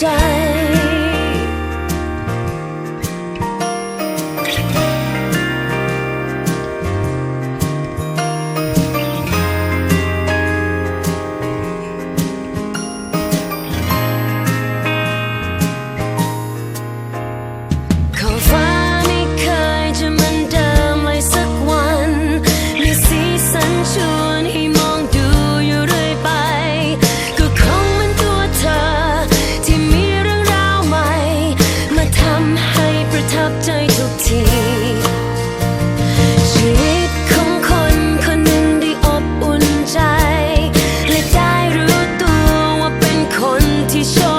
time. T-shirt.